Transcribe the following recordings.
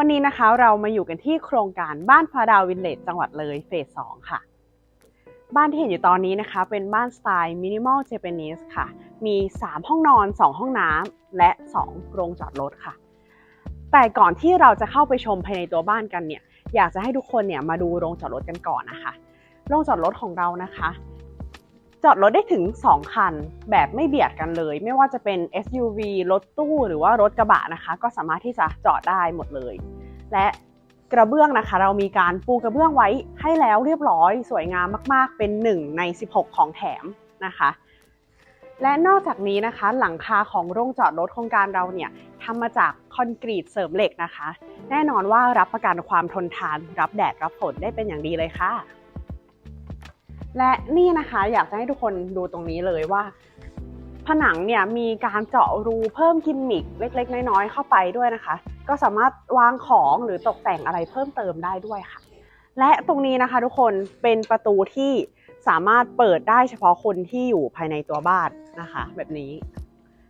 วันนี้นะคะเรามาอยู่กันที่โครงการบ้านพระดาววิลเลจจังหวัดเลยเฟสสองค่ะ บ้านที่เห็นอยู่ตอนนี้นะคะ เป็นบ้านสไตล์มินิมอลเจแปนิสค่ะ มี 3 ห้องนอน 2 ห้องน้ำและ 2 โรงจอดรถค่ะ แต่ก่อนที่เราจะเข้าไปชมภายในตัวบ้านกันเนี่ย อยากจะให้ทุกคนเนี่ยมาดูโรงจอดรถกันก่อนนะคะ โรงจอดรถของเรานะคะ จอดรถได้ถึง 2 คัน แบบไม่เบียดกันเลย ไม่ว่าจะเป็น SUV รถตู้หรือว่ารถกระบะนะคะ ก็สามารถที่จะจอดได้หมดเลย และกระเบื้องนะคะ เรามีการปูกระเบื้องไว้ให้แล้วเรียบร้อย สวยงามมาก ๆ เป็น 1 ใน 16 ของแถมนะคะ และนอกจากนี้นะคะ หลังคาของโรงจอดรถโครงการเราเนี่ยทำมาจากคอนกรีตเสริมเหล็กนะคะ แน่นอนว่ารับประกันความทนทาน รับแดดรับฝนได้เป็นอย่างดีเลยค่ะ และนี่นะคะอยากจะให้ทุกคนดูตรงนี้เลยว่า ผนังเนี่ยมีการเจาะรูเพิ่มกิมมิคเล็ก ๆ น้อยๆเข้าไปด้วยนะคะ ก็สามารถวางของหรือตกแต่งอะไรเพิ่มเติมได้ด้วยค่ะ และตรงนี้นะคะทุกคนเป็นประตูที่สามารถเปิดได้เฉพาะคนที่อยู่ภายในตัวบ้านนะคะ แบบนี้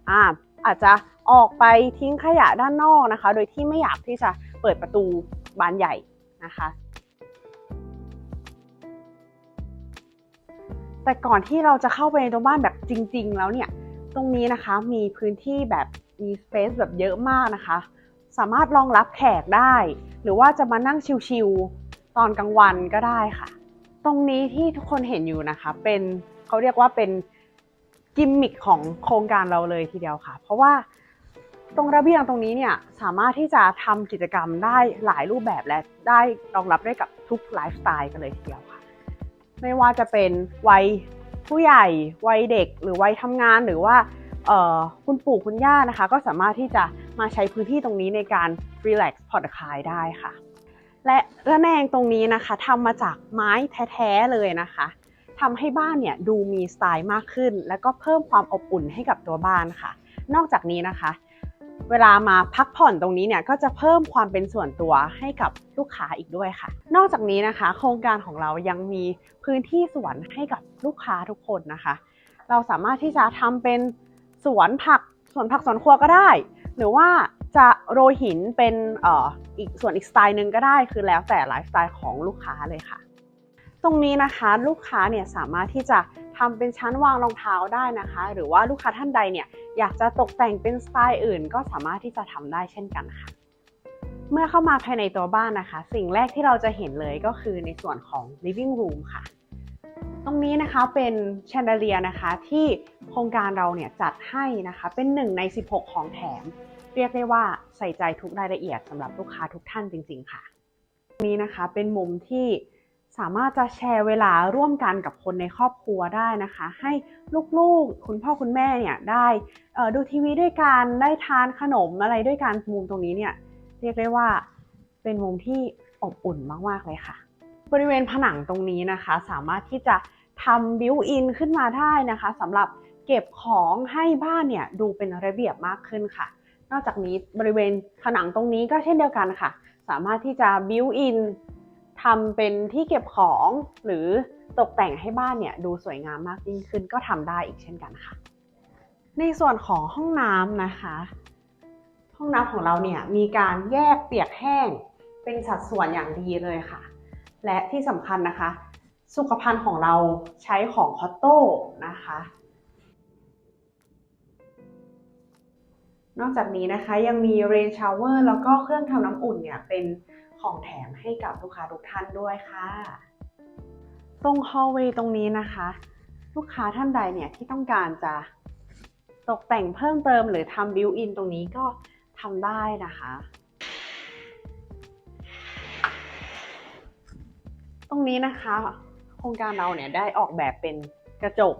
อ่าอาจจะออกไปทิ้งขยะด้านนอกนะคะ โดยที่ไม่อยากที่จะเปิดประตูบานใหญ่นะคะ แต่ก่อนที่เราจะเข้าไปในตัวบ้านแบบจริง ๆ แล้วเนี่ย ตรงนี้นะคะมีพื้นที่แบบมีสเปซแบบเยอะมากนะคะ สามารถรองรับแขกได้ หรือว่าจะมานั่งชิลๆตอนกลางวันก็ได้ค่ะ ตรงนี้ที่ทุกคนเห็นอยู่นะคะ เป็นเขาเรียกว่าเป็นกิมมิคของโครงการเราเลยทีเดียวค่ะ เพราะว่าตรงระเบียงตรงนี้เนี่ยสามารถที่จะทำกิจกรรมได้หลายรูปแบบและได้รองรับได้กับทุกไลฟ์สไตล์กันเลยทีเดียว ไม่ว่าจะเป็นวัยผู้ใหญ่ วัยเด็ก หรือวัยทำงานหรือว่าคุณปู่คุณย่านะคะ ก็สามารถที่จะมาใช้พื้นที่ตรงนี้ในการรีแลกซ์ผ่อนคลายได้ค่ะ และระแนงตรงนี้นะคะทำมาจากไม้แท้ๆเลยนะคะทำให้บ้านเนี่ยดูมีสไตล์มากขึ้น แล้วก็เพิ่มความอบอุ่นให้กับตัวบ้านค่ะ นอกจากนี้นะคะ เวลามาพักผ่อนตรงนี้เนี่ยก็จะเพิ่มความเป็นส่วนตัวให้กับลูกค้าอีกด้วยค่ะ นอกจากนี้นะคะ โครงการของเรายังมีพื้นที่สวนให้กับลูกค้าทุกคนนะคะ เราสามารถที่จะทำเป็นสวนผักสวนผักสวนครัวก็ได้ หรือว่าจะโรยหินเป็นเอ่ออีกส่วนอีกสไตล์หนึ่งก็ได้ คือแล้วแต่ไลฟ์สไตล์ของลูกค้าเลยค่ะ ตรงนี้นะคะลูกค้าเนี่ยสามารถที่จะทำเป็นชั้นวางรองเท้าได้นะคะ หรือว่าลูกค้าท่านใดเนี่ย อยากจะตกแต่งเป็นสไตล์อื่น ก็สามารถที่จะทำได้เช่นกันค่ะ เมื่อเข้ามาภายในตัวบ้านนะคะ สิ่งแรกที่เราจะเห็นเลยก็คือในส่วนของ living room ค่ะ ตรงนี้นะคะเป็นแชนเดเลียนะคะที่โครงการเราเนี่ยจัดให้นะคะ เป็นหนึ่งใน 16 ของแถม เรียกได้ว่าใส่ใจทุกรายละเอียดสำหรับลูกค้าทุกท่านจริง ๆ ค่ะ นี้นะคะเป็นมุมที่ สามารถจะแชร์เวลาร่วมกันกับคนในครอบครัวได้นะคะ ให้ลูกๆ คุณพ่อคุณแม่เนี่ยได้ดูทีวีด้วยกันได้ทานขนมอะไรด้วยกันมุมตรงนี้เนี่ยเรียกได้ว่าเป็นมุมที่อบอุ่นมากๆเลยค่ะ บริเวณผนังตรงนี้นะคะ สามารถที่จะทำบิวอินขึ้นมาได้นะคะสำหรับเก็บของให้บ้านเนี่ยดูเป็นระเบียบมากขึ้นค่ะ นอกจากนี้บริเวณผนังตรงนี้ก็เช่นเดียวกันค่ะ สามารถที่จะบิวอิน ทำเป็นที่เก็บของหรือตกแต่งให้บ้านเนี่ยดูสวยงามมากยิ่งขึ้นก็ทำได้อีกเช่นกันค่ะ ในส่วนของห้องน้ำนะคะ ห้องน้ำของเราเนี่ยมีการแยกเปียกแห้ง เป็นสัดส่วนอย่างดีเลยค่ะ และที่สำคัญนะคะ สุขภัณฑ์ของเราใช้ของคอตโต้นะคะนอกจากนี้นะคะยังมีเรนชาวเวอร์แล้วก็เครื่องทำน้ำอุ่นเนี่ยเป็น ของแถมให้กับลูกค้าทุกท่านด้วยค่ะ ตรงฮอลเวย์ตรงนี้นะคะ ลูกค้าท่านใดเนี่ยที่ต้องการจะตกแต่งเพิ่มเติมหรือทำบิวอินตรงนี้ก็ทำได้นะคะ ตรงนี้นะคะ โครงการเราเนี่ยได้ออกแบบเป็นกระจก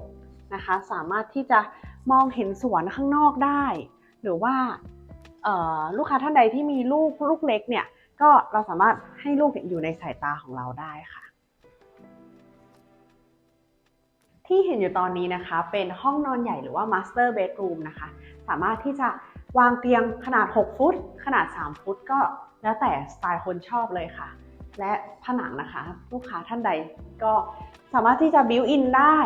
นะคะ สามารถที่จะมองเห็นสวนข้างนอกได้ หรือว่าลูกค้าท่านใดที่มีลูกลูกเล็กเนี่ย ก็เราสามารถให้ลูกอยู่ในสายตาของเราได้ค่ะ ที่เห็นอยู่ตอนนี้นะคะ เป็นห้องนอนใหญ่หรือว่า master bedroom นะคะ สามารถที่จะวางเตียงขนาด 6 ฟุต ขนาด 3 ฟุตก็แล้วแต่สไตล์คนชอบเลยค่ะ และผนังนะคะ ลูกค้าท่านใดก็สามารถที่จะบิวอินได้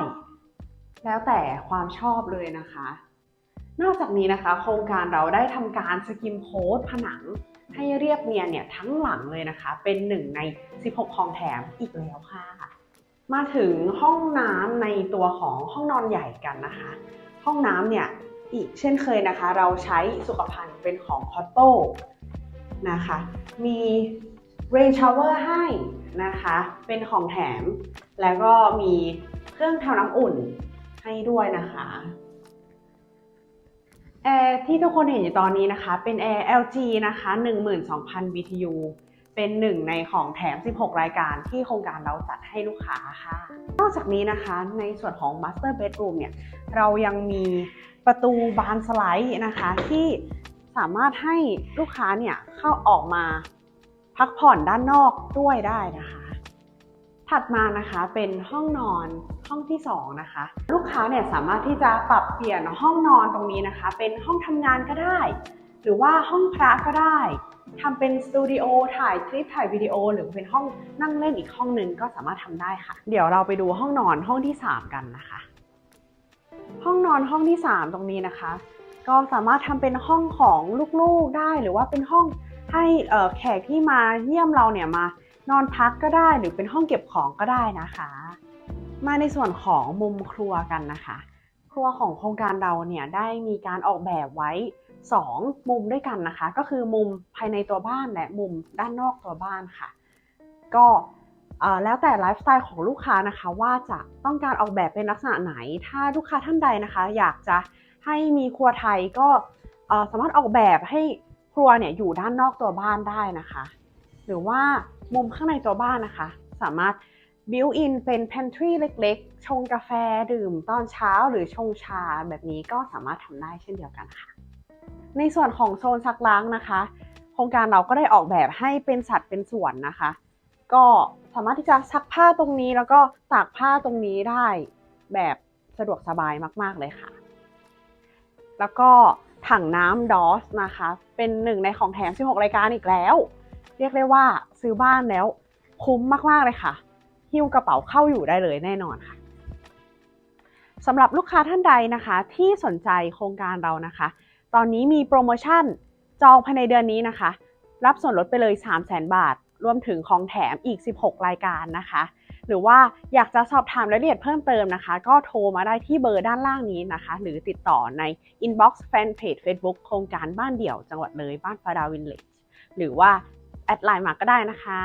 แล้วแต่ความชอบเลยนะคะ นอกจากนี้นะคะ โครงการเราได้ทำการสกิมโค้ดผนังให้เรียบเนียนเนี่ยทั้งหลังเลยนะคะ เป็นหนึ่งใน 16 ของแถมอีกแล้วค่ะ มาถึงห้องน้ำในตัวของห้องนอนใหญ่กันนะคะ ห้องน้ำเนี่ยอีกเช่นเคยนะคะ เราใช้สุขภัณฑ์เป็นของคอตโต้นะคะ มีเรนชาวเวอร์ให้นะคะ เป็นของแถม แล้วก็มีเครื่องทำน้ำอุ่นให้ด้วยนะคะ แอร์ที่ทุกคนเห็นอยู่ตอนนี้นะคะ เป็นแอร์ LG นะคะ 12,000 BTU เป็นหนึ่งในของแถม 16 รายการที่โครงการเราจัดให้ลูกค้าค่ะ นอกจากนี้นะคะในส่วนของ Master Bedroom เนี่ย เรายังมีประตูบานสไลด์นะคะที่สามารถให้ลูกค้าเนี่ยเข้าออกมาพักผ่อนด้านนอกด้วยได้นะคะ ถัดมานะคะเป็นห้องนอน ห้องที่สองนะคะ ลูกค้าเนี่ยสามารถที่จะปรับเปลี่ยนห้องนอนตรงนี้นะคะ เป็นห้องทำงานก็ได้ หรือว่าห้องพระก็ได้ทำเป็นสตูดิโอถ่ายคลิปถ่ายวิดีโอ หรือเป็นห้องนั่งเล่นอีกห้องหนึ่งก็สามารถทำได้ค่ะ เดี๋ยวเราไปดูห้องนอนห้องที่สามกันนะคะ ห้องนอนห้องที่ 3 ตรงนี้นะคะ ก็สามารถทำเป็นห้องของลูกๆได้ หรือว่าเป็นห้องให้แขกที่มาเยี่ยมเราเนี่ยมานอนพักก็ได้ หรือเป็นห้องเก็บของก็ได้นะคะ มาในส่วนของมุมครัวกันนะคะ ครัวของโครงการเราเนี่ยได้มีการออกแบบไว้ 2 มุมด้วยกันนะคะ ก็คือมุมภายในตัวบ้านและมุมด้านนอกตัวบ้านค่ะ ก็แล้วแต่ไลฟ์สไตล์ของลูกค้านะคะว่าจะต้องการออกแบบเป็นลักษณะไหน ถ้าลูกค้าท่านใดนะคะ อยากจะให้มีครัวไทยก็สามารถออกแบบให้ครัวเนี่ยอยู่ด้านนอกตัวบ้านได้นะคะ หรือว่ามุมข้างในตัวบ้านนะคะ สามารถ built in เป็น pantry เล็กๆ ชงกาแฟดื่มตอนเช้าหรือชงชาแบบนี้ก็สามารถทำได้เช่นเดียวกันค่ะ ในส่วนของโซนซักล้างนะคะ โครงการเราก็ได้ออกแบบให้เป็นสัดเป็นส่วนนะคะ ก็สามารถที่จะซักผ้าตรงนี้แล้วก็ตากผ้าตรงนี้ได้แบบสะดวกสบายมากๆเลยค่ะ แล้วก็ถังน้ำดอสนะคะ เป็นหนึ่งในของแถม 16 รายการอีกแล้ว เรียกได้ว่าซื้อบ้านแล้วคุ้มมากๆเลยค่ะ หิ้วกระเป๋าเข้าอยู่ได้เลยแน่นอนค่ะสำหรับลูกค้าท่านใดนะคะ ที่สนใจโครงการเรานะคะ ตอนนี้มีโปรโมชั่นจองภายในเดือนนี้นะคะ รับส่วนลดไปเลย 3 0 0 0 0 0 บาท รวมถึงของแถมอีก 16 รายการนะคะ หรือว่าอยากจะสอบถามรายละเอียดเพิ่มเติมนะคะ ก็โทรมาได้ที่เบอร์ด้านล่างนี้นะคะ หรือติดต่อใน inbox fanpage Facebook โครงการบ้านเดี่ยวจังหวัดเลยบ้านฟาดาวินเลจหรือว่าแอดไลน์มาก็ได้นะคะ